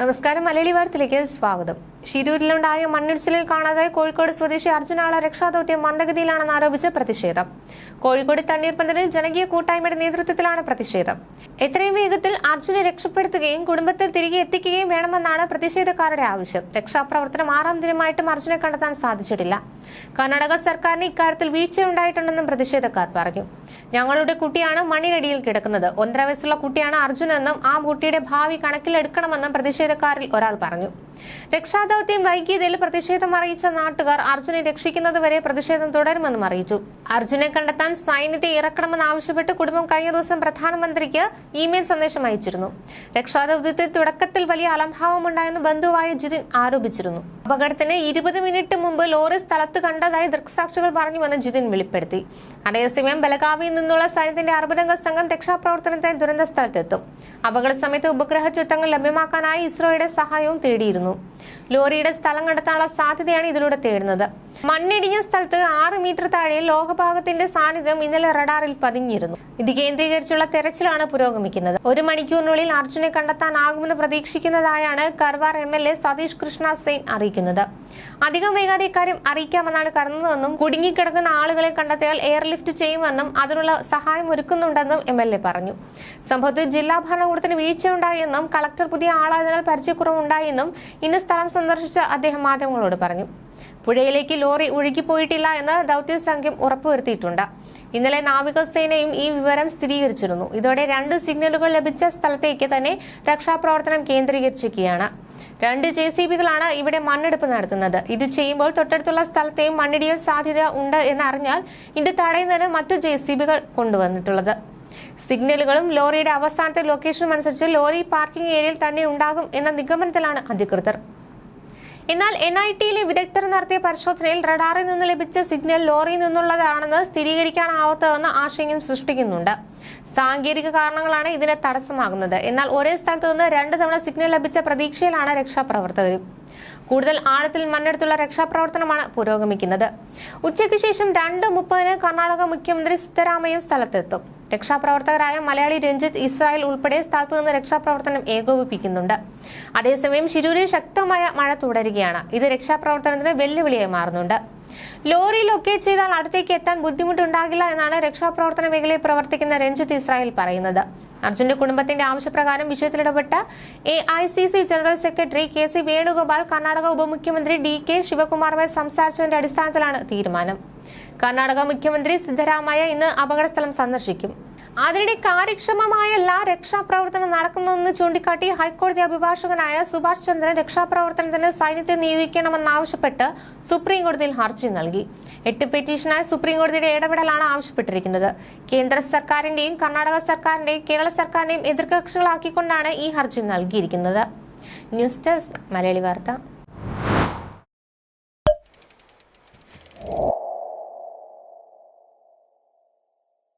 നമസ്കാരം. മലയാളി വാർത്തയിലേക്ക് സ്വാഗതം. ഷിരൂരിലുണ്ടായ മണ്ണിടിച്ചിലിൽ കാണാതെ കോഴിക്കോട് സ്വദേശി അർജുനാള രക്ഷാദൌത്യം മന്ദഗതിയിലാണെന്ന് ആരോപിച്ച് പ്രതിഷേധം. കോഴിക്കോട് തണ്ണീർപ്പന്തലിൽ ജനകീയ കൂട്ടായ്മയുടെ നേതൃത്വത്തിലാണ് പ്രതിഷേധം. എത്രയും വേഗത്തിൽ അർജുനെ രക്ഷപ്പെടുത്തുകയും കുടുംബത്തിൽ തിരികെ എത്തിക്കുകയും വേണമെന്നാണ് പ്രതിഷേധക്കാരുടെ ആവശ്യം. രക്ഷാപ്രവർത്തനം ആറാം ദിനമായിട്ടും അർജുനെ കണ്ടെത്താൻ സാധിച്ചിട്ടില്ല. കർണാടക സർക്കാരിന് ഇക്കാര്യത്തിൽ വീഴ്ചയുണ്ടായിട്ടുണ്ടെന്നും പ്രതിഷേധക്കാർ പറഞ്ഞു. ഞങ്ങളുടെ കുട്ടിയാണ് മണ്ണിനടിയിൽ കിടക്കുന്നത്. ഒന്നര വയസ്സുള്ള കുട്ടിയാണ് അർജുനെന്നും ആ കുട്ടിയുടെ ഭാവി കണക്കിലെടുക്കണമെന്നും പ്രതിഷേധക്കാരിൽ ഒരാൾ പറഞ്ഞു. രക്ഷാദൌത്യം വൈകിയതിൽ പ്രതിഷേധം അറിയിച്ച നാട്ടുകാർ അർജുനെ രക്ഷിക്കുന്നതുവരെ പ്രതിഷേധം തുടരുമെന്നും അറിയിച്ചു. അർജുനെ കണ്ടെത്താൻ സൈന്യത്തെ ഇറക്കണമെന്ന് ആവശ്യപ്പെട്ട് കുടുംബം കഴിഞ്ഞ ദിവസം പ്രധാനമന്ത്രിക്ക് ഇമെയിൽ സന്ദേശം അയച്ചിരുന്നു. രക്ഷാദൌത്യത്തിൽ തുടക്കത്തിൽ വലിയ അലംഭാവമുണ്ടായെന്ന് ബന്ധുവായ ജിതിൻ ആരോപിച്ചിരുന്നു. അപകടത്തിന് ഇരുപത് മിനിറ്റ് മുമ്പ് ലോറി സ്ഥലത്ത് കണ്ടതായി ദൃക്സാക്ഷികൾ പറഞ്ഞുവെന്ന് ജിതിൻ വെളിപ്പെടുത്തി. അതേസമയം ബലഗാവിയിൽ നിന്നുള്ള സൈന്യത്തിന്റെ അറുപതംഗ സംഘം രക്ഷാപ്രവർത്തനത്തിന് ദുരന്ത സ്ഥലത്തെത്തും. അപകട സമയത്ത് ഉപഗ്രഹ ചിത്രങ്ങൾ ലഭ്യമാക്കാനായി ഇസ്രോയുടെ സഹായവും തേടിയിരുന്നു. ലോറിയുടെ സ്ഥലം കണ്ടെത്താനുള്ള സാധ്യതയാണ് ഇതിലൂടെ തേടുന്നത്. മണ്ണിടിഞ്ഞ സ്ഥലത്ത് ആറ് മീറ്റർ താഴെ ലോകഭാഗത്തിന്റെ സാന്നിധ്യം ഇന്നലെ റഡാറിൽ പതിഞ്ഞിരുന്നു. ഇത് കേന്ദ്രീകരിച്ചുള്ള തെരച്ചിലാണ് പുരോഗമിക്കുന്നത്. ഒരു മണിക്കൂറിനുള്ളിൽ അർജുനെ കണ്ടെത്താനാകുമെന്ന് പ്രതീക്ഷിക്കുന്നതായാണ് Karwar M L A Satish Krishna Sail അറിയിക്കുന്നത്. അധികം വൈകാതെ ഇക്കാര്യം അറിയിക്കാമെന്നാണ് കരുതുന്നതെന്നും കുടുങ്ങിക്കിടക്കുന്ന ആളുകളെ കണ്ടെത്തിയാൽ എയർലിഫ്റ്റ് ചെയ്യുമെന്നും അതിനുള്ള സഹായം ഒരുക്കുന്നുണ്ടെന്നും എം എൽ എ പറഞ്ഞു. സംഭവത്തിൽ ജില്ലാ ഭരണകൂടത്തിന് വീഴ്ചയുണ്ടായെന്നും കളക്ടർ പുതിയ ആളായതിനാൽ പരിചയക്കുറവുണ്ടായെന്നും ഇന്ന് സ്ഥലം സന്ദർശിച്ച അദ്ദേഹം മാധ്യമങ്ങളോട് പറഞ്ഞു. പുഴയിലേക്ക് ലോറി ഒഴുകിപ്പോയിട്ടില്ല എന്ന് ദൗത്യ സംഘം ഉറപ്പുവരുത്തിയിട്ടുണ്ട്. ഇന്നലെ നാവികസേനയും ഈ വിവരം സ്ഥിരീകരിച്ചിരുന്നു. ഇതോടെ രണ്ട് സിഗ്നലുകൾ ലഭിച്ച സ്ഥലത്തേക്ക് തന്നെ രക്ഷാപ്രവർത്തനം കേന്ദ്രീകരിച്ചിരിക്കുകയാണ്. രണ്ട് ജെ സി ബികളാണ് ഇവിടെ മണ്ണെടുപ്പ് നടത്തുന്നത്. ഇത് ചെയ്യുമ്പോൾ തൊട്ടടുത്തുള്ള സ്ഥലത്തെയും മണ്ണിടിയൽ സാധ്യത ഉണ്ട് എന്നറിഞ്ഞാൽ ഇത് തടയുന്നതിന് മറ്റു ജെ സി ബികൾ കൊണ്ടുവന്നിട്ടുള്ളത്. സിഗ്നലുകളും ലോറിയുടെ അവസാനത്തെ ലൊക്കേഷനും അനുസരിച്ച് ലോറി പാർക്കിംഗ് ഏരിയയിൽ തന്നെ ഉണ്ടാകും എന്ന നിഗമനത്തിലാണ് അധികൃതർ. എന്നാൽ എൻ ഐ ടിയിലെ വിദഗ്ധർ നടത്തിയ പരിശോധനയിൽ റഡാറിൽ നിന്ന് ലഭിച്ച സിഗ്നൽ ലോറിയിൽ നിന്നുള്ളതാണെന്ന് സ്ഥിരീകരിക്കാനാവാത്തതെന്ന് ആശങ്കയും സൃഷ്ടിക്കുന്നുണ്ട്. സാങ്കേതിക കാരണങ്ങളാണ് ഇതിനെ തടസ്സമാകുന്നത്. എന്നാൽ ഒരേ സ്ഥലത്തു നിന്ന് രണ്ട് തവണ സിഗ്നൽ ലഭിച്ച പ്രതീക്ഷയിലാണ് രക്ഷാപ്രവർത്തകരും. കൂടുതൽ ആഴത്തിൽ മണ്ണെടുത്തുള്ള രക്ഷാപ്രവർത്തനമാണ് പുരോഗമിക്കുന്നത്. ഉച്ചയ്ക്ക് ശേഷം രണ്ട് മുപ്പതിന് കർണാടക മുഖ്യമന്ത്രി സിദ്ധരാമയ്യ സ്ഥലത്തെത്തും. രക്ഷാപ്രവർത്തകരായ മലയാളി രഞ്ജിത്ത് ഇസ്രായേൽ ഉൾപ്പെടെ സ്ഥലത്തു നിന്ന് രക്ഷാപ്രവർത്തനം ഏകോപിപ്പിക്കുന്നുണ്ട്. അതേസമയം ശിരൂരിൽ ശക്തമായ മഴ തുടരുകയാണ്. ഇത് രക്ഷാപ്രവർത്തനത്തിന് വെല്ലുവിളിയായി മാറുന്നുണ്ട്. ലോറി ലൊക്കേറ്റ് ചെയ്താൽ അടുത്തേക്ക് എത്താൻ ബുദ്ധിമുട്ടുണ്ടാകില്ല എന്നാണ് രക്ഷാപ്രവർത്തന മേഖലയിൽ പ്രവർത്തിക്കുന്ന രഞ്ജിത്ത് ഇസ്രായേൽ പറയുന്നത്. അർജുന്റെ കുടുംബത്തിന്റെ ആവശ്യപ്രകാരം വിഷയത്തിലിടപെട്ട A I C C general secretary K C Venugopal Karnataka ഉപമുഖ്യമന്ത്രി ഡി കെ ശിവകുമാറുമായി സംസാരിച്ചതിന്റെ അടിസ്ഥാനത്തിലാണ് തീരുമാനം. കർണാടക മുഖ്യമന്ത്രി സിദ്ധരാമയ്യ ഇന്ന് അപകടസ്ഥലം സന്ദർശിക്കും. അതിനിടെ കാര്യക്ഷമമായല്ല രക്ഷാപ്രവർത്തനം നടക്കുന്നതെന്ന് ചൂണ്ടിക്കാട്ടി ഹൈക്കോടതി അഭിഭാഷകനായ സുഭാഷ് ചന്ദ്രൻ രക്ഷാപ്രവർത്തനത്തിന് സൈന്യത്തെ നിയോഗിക്കണമെന്നാവശ്യപ്പെട്ട് സുപ്രീം കോടതിയിൽ ഹർജി നൽകി. എട്ട് പെറ്റീഷനായി സുപ്രീം കോടതിയുടെ ഇടപെടലാണ് ആവശ്യപ്പെട്ടിരിക്കുന്നത്. കേന്ദ്ര സർക്കാരിന്റെയും കർണാടക സർക്കാരിന്റെയും കേരള സർക്കാരിന്റെയും എതിർകക്ഷികളാക്കിക്കൊണ്ടാണ് ഈ ഹർജി നൽകിയിരിക്കുന്നത്. ന്യൂസ് ഡെസ്ക് മലയാളി വാർത്ത.